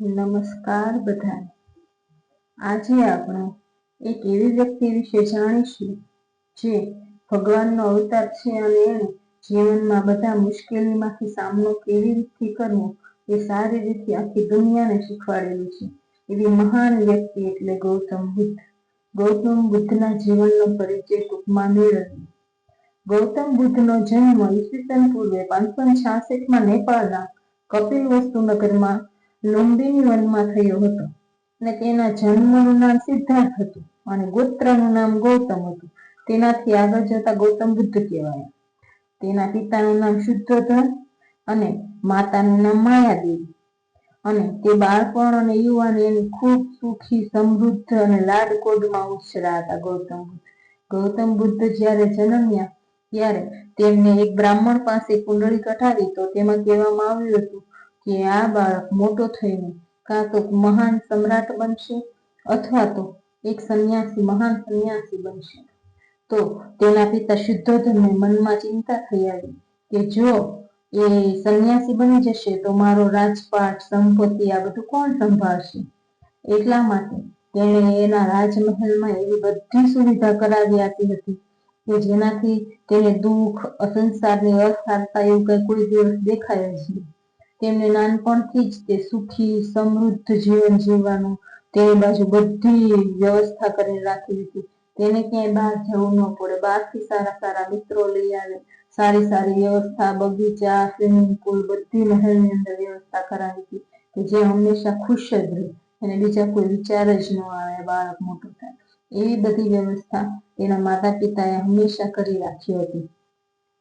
નમસ્કાર બધાને. આજે આપણે એક એવી વ્યક્તિ વિશે જાણીશું જે ભગવાનનો અવતાર છે અને એણે જીવનમાં બધા મુશ્કેલીમાંથી સામનો કેવી રીતે કરવો એ સારી રીતે આખી દુનિયાને શીખવાડેલું છે. એવી મહાન વ્યક્તિ એટલે ગૌતમ બુદ્ધ. ગૌતમ બુદ્ધના જીવનનો પરિચય ટૂંકમાં મેળવ્યો ગૌતમ બુદ્ધનો જન્મ ઈસવીસન પૂર્વે પાંચસો છાસઠમાં નેપાળના કપિલ વસ્તુ નગરમાં લુંબિની વનમાં થયો હતો અને તેના જન્મનું નામ સિદ્ધાર્થ હતું અને ગોત્રનું નામ ગૌતમ હતું. તેનાથી આગળ જતા ગૌતમ બુદ્ધ કહેવાય. તેના પિતાનું નામ શુદ્ધોધન અને માતાનું નામ માયાદેવી. અને તે બાળપણ અને યુવાન એની ખૂબ સુખી, સમૃદ્ધ અને લાડકોડમાં ઉછરા હતા ગૌતમ બુદ્ધ. ગૌતમ બુદ્ધ જ્યારે જન્મ્યા ત્યારે તેમને એક બ્રાહ્મણ પાસે કુંડળી કઢાવી તો તેમાં કહેવામાં આવ્યું હતું કે આ બાળક મોટો થઈને કાં તો મહાન સમ્રાટ બનશે અથવા તો એક સંન્યાસી, મહાન સંન્યાસી બનશે. તો તેના પિતા શુદ્ધોધનને મનમાં ચિંતા થઈ આવી કે જો એ સંન્યાસી બની જશે તો મારો રાજપાટ, સંપત્તિ આ બધું કોણ સંભાળશે? એટલા માટે તેણે એના રાજમહેલમાં એવી બધી સુવિધા કરાવી આપી હતી કે જેનાથી તેને દુઃખ, અસંસારની અસારતા એવું કઈ કોઈ દિવસ દેખાય જ નહીં. તેમને નાનપણથી જ તે સુખી, સમૃદ્ધ જીવન જીવવાનું તેની બાજુ બધી વ્યવસ્થા કરીને રાખી હતી તેને ક્યાંય બહાર જવું ન પડે. બહારથી સારા સારા મિત્રો લઈ આવે. સારી સારી વ્યવસ્થા, બગીચા, સ્વિમિંગ પુલ, બધી મહેલની અંદર વ્યવસ્થા કરાવી હતી કે જે હંમેશા ખુશ જ રહે અને બીજા કોઈ વિચાર જ ન આવે બાળક મોટું થાય. એવી બધી વ્યવસ્થા તેના માતા પિતાએ હંમેશા કરી રાખી હતી.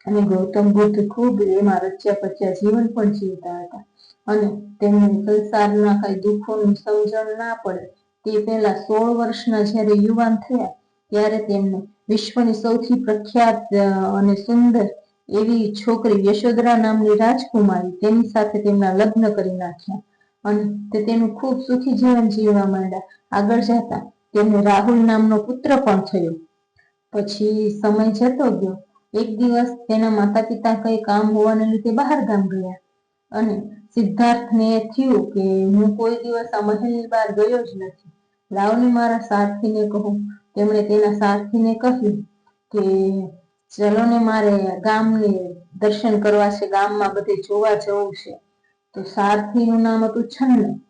અને ગૌતમ બુદ્ધ ખૂબ એમાં રચ્યા પચ્યા જીવન પણ જીવતા હતા. અને તેમને સંસારના કઈ દુઃખોનું સમજણ ના પડે. તે પહેલા સોળ વર્ષના જ્યારે યુવાન થયા, ત્યારે તેમને વિશ્વની સૌથી પ્રખ્યાત અને સુંદર એવી છોકરી યશોદરા નામની રાજકુમારી, તેની સાથે તેમના લગ્ન કરી નાખ્યા. અને તે તેનું ખૂબ સુખી જીવન જીવવા માંડ્યા. આગળ જતા તેમને રાહુલ નામનો પુત્ર પણ થયો. પછી સમય જતો ગયો. એક દિવસ તેના માતા પિતા કઈ કામ હોવાને લીધે બહાર ગામ ગયા. અને સિદ્ધાર્થને થયું કે હું કોઈ દિવસ આ મહેલની બહાર ગયો જ નથી. લાવને મારા સાથીને કહું. તેમણે તેના સાથીને કહ્યું કે ચલો ને મારે ગામને દર્શન કરવા છે, ગામમાં બધે જોવા જવું છે. તો સારથીનું નામ હતું છન્ન.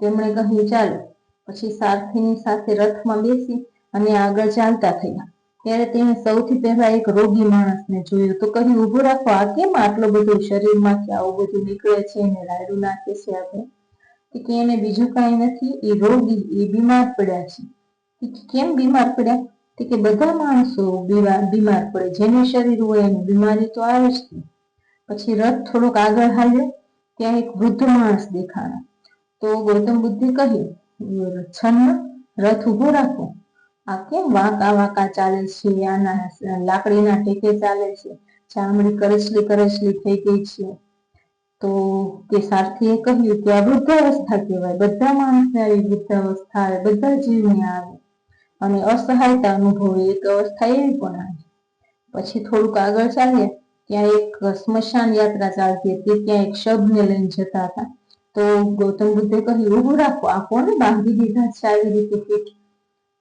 તેમણે કહ્યું, ચાલો. પછી સારથીની સાથે રથમાં બેસી અને આગળ ચાલતા થયા. ત્યારે તેણે સૌથી પહેલા એક રોગી માણસને જોયું. તો કહ્યું ઊભું રાખો, આ કેમ આટલો બધો શરીરમાંથી આવું બધું નીકળે છે અને રાયડું નાખે છે આપણે કે, એને બીજું કાંઈ નથી, એ રોગી, એ બીમાર પડ્યા છે. કેમ બીમાર પડ્યા? તે કે, બધા માણસો બીમાર પડે. જેને શરીર હોય એની બીમારી તો આવે જ પછી રથ થોડોક આગળ હાલ્યો. ત્યાં એક વૃદ્ધ માણસ દેખાણા તો ગૌતમ બુદ્ધે કહ્યું છન્ન રથ ઊભો રાખો. આ કેમ વાંકા વાંકા ચાલે છે? આના લાકડીના ટેકે ચાલે છે. ચામડી કરચલી કરચલી થઈ ગઈ છે. તો તે સારથીએ કહ્યું કે આ વૃદ્ધાવસ્થા કહેવાય. બધા માણસને આવી વૃદ્ધાવસ્થા આવે, બધા જીવને આવે. અને અસહાયતા અનુભવે, એક અવસ્થા એવી પણ આવે. પછી થોડુંક આગળ ચાલ્યા ત્યાં એક સ્મશાન યાત્રા ચાલતી હતી. ત્યાં એક શબને લઈને જતા હતા. તો ગૌતમ બુદ્ધે કહ્યું, ઉભું રાખો, આ કોને બાંધી દીધા છે? આવી રીતે ફીટ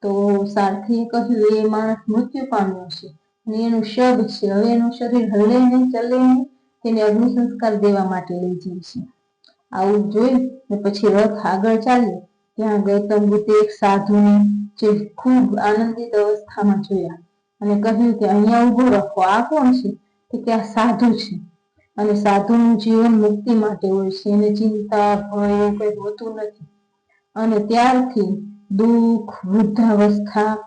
તો સારથીએ કહ્યું, એ માણસ મૃત્યુ પામ્યો છે. અને એનું શબ છે. હવે એનું શરીર હલે નહીં, ચલે નહીં, તેને અગ્નિ સંસ્કાર દેવા માટે લઈ જાય છે. આવું જોઈ ને પછી રથ આગળ ચાલ્યો. ત્યાં ગૌતમ બુદ્ધે એક સાધુને જે ખૂબ આનંદિત અવસ્થામાં જોયા અને કહ્યું કે, અહીંયા ઊભો રાખો. આ કોણ છે? કે, આ સાધુ છે. અને સાધુનું જીવન મુક્તિ માટે હોય છે. એને ચિંતા, ભય, એવું કંઈ હોતું નથી. અને ત્યારથી દુઃખ, વૃદ્ધાવસ્થા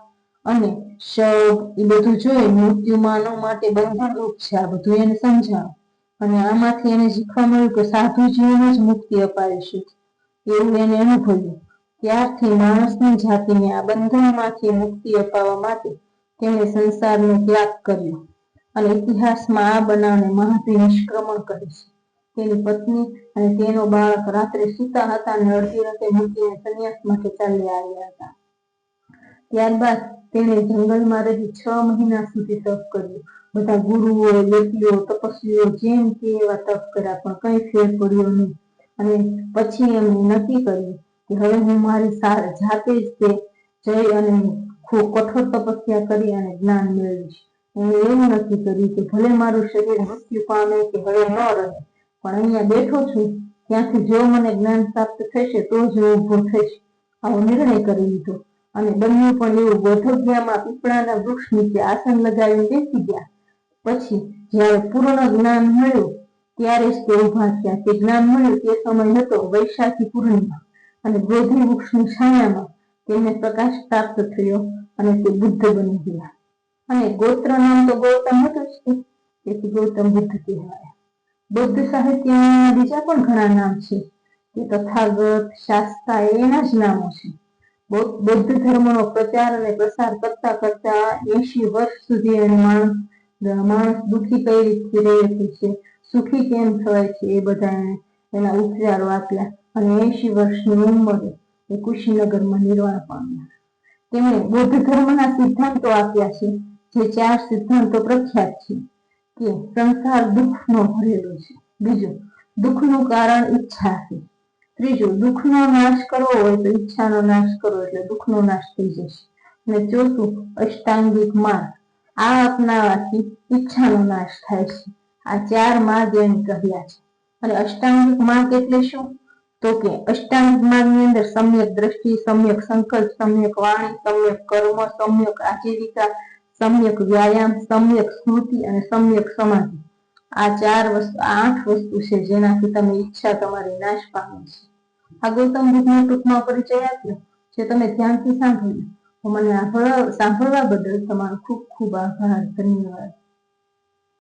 અને શોક એ બધું જોઈ મૃત્યુ માનવ માટે બંધનરૂપ છે આ બધું એને સમજાવ. અને આમાંથી એને શીખવા મળ્યું કે સાધુ જીવન જ મુક્તિ અપાવી છે. એવું એને અનુભવ્યું. ત્યારથી માણસની જાતિને આ બંધનમાંથી મુક્તિ અપાવવા માટે તેણે સંસારનો ત્યાગ કર્યો. અને ઇતિહાસમાં આ બનાવને મહાભિનિષ્ક્રમણ કરે છે. તેની પત્ની અને તેનો બાળક રાત્રે સૂતા હતા અને અડધી રાતે મૂકીને સંન્યાસ માટે ચાલી આવ્યા હતા. ત્યારબાદ તેણે જંગલમાં રહી છ મહિના સુધી તપ કર્યું. બધા ગુરુઓ વ્યક્તિઓ તપસ્વીઓ જેમ તે એવા તપ કર્યા પણ કઈ ફેર પડ્યો નહીં. અને પછી એમણે નક્કી કર્યું કે હવે હું મારી સાર જાતે જ તે જઈ અને ખૂબ કઠોર તપસ્યા કરી અને જ્ઞાન મેળવીશ. એમણે એવું નક્કી કર્યું કે ભલે મારું શરીર મૃત્યુ પામે કે હવે ન રહે પણ અહીંયા બેઠો છું. ત્યાંથી જો મને જ્ઞાન પ્રાપ્ત થશે, તો જ હું ઊભો થઈશ. આવો નિર્ણય કરી લીધો. અને બંને પણ એવું બોધગયામાં પીપળાના વૃક્ષ નીચે આસન લગાવી બેસી ગયા. પછી જ્યારે પૂર્ણ જ્ઞાન મળ્યું, ત્યારે જ તે ઊભા થયા તે જ્ઞાન મળ્યું તે સમય હતો વૈશાખી પૂર્ણિમા. અને બોધિ વૃક્ષની છાયામાં તેમને પ્રકાશ પ્રાપ્ત થયો અને તે બુદ્ધ બની ગયા. અને ગોત્ર નામ તો ગૌતમ હતું જ તેથી ગૌતમ બુદ્ધ કહેવાય. બૌદ્ધ સાહિત્યના બીજા પણ ઘણા નામ છે. તે તથાગત શાસ્તા એના જ નામો છે. બૌદ્ધ ધર્મનો પ્રચાર અને પ્રસાર કરતા કરતા એસી વર્ષ સુધી એને માણસ માણસ દુઃખી કઈ રીતે રહે છે, સુખી કેમ થવાય છે એ બધા એના ઉપચારો આપ્યા અને એસી વર્ષની ઉંમરે એ કુશીનગરમાં નિર્વાણ પામ્યા. તેમણે બૌદ્ધ ધર્મના સિદ્ધાંતો આપ્યા છે, જે ચાર સિદ્ધાંતો પ્રખ્યાત છે. કે સંસાર દુઃખનો ભરેલો છે. બીજું, દુઃખનું કારણ ઈચ્છા છે. ત્રીજું, દુઃખનો નાશ કરવો હોય તો ઈચ્છાનો નાશ કરવો એટલે દુઃખનો નાશ થઈ જશે. અને ચોથું, અષ્ટાંગિક માર્ગ. આ અપનાવાથી ઈચ્છાનો નાશ થાય છે. આ ચાર માર્ગ એને કહ્યા છે. અને અષ્ટાંગિક માર્ગ એટલે શું? તો કે અષ્ટાંગિક માર્ગની અંદર સમ્યક દ્રષ્ટિ, સમ્યક સંકલ્પ, સમ્યક વાણી, સમ્યક કર્મ, સમ્યક આજીવિકા સમ્યક વ્યાયામ સમ્યક સ્મૃતિ અને સમ્યક સમાધિ આ ચાર વસ્તુ આઠ વસ્તુ છે જેનાથી તમે ઈચ્છા તમારી નાશ પામે છે આ ગૌતમ બુદ્ધનો ટૂંકમાં પરિચય આપ્યો, જે તમે ધ્યાનથી સાંભળ્યું. મને સાંભળવા બદલ તમારો ખૂબ ખૂબ આભાર, ધન્યવાદ.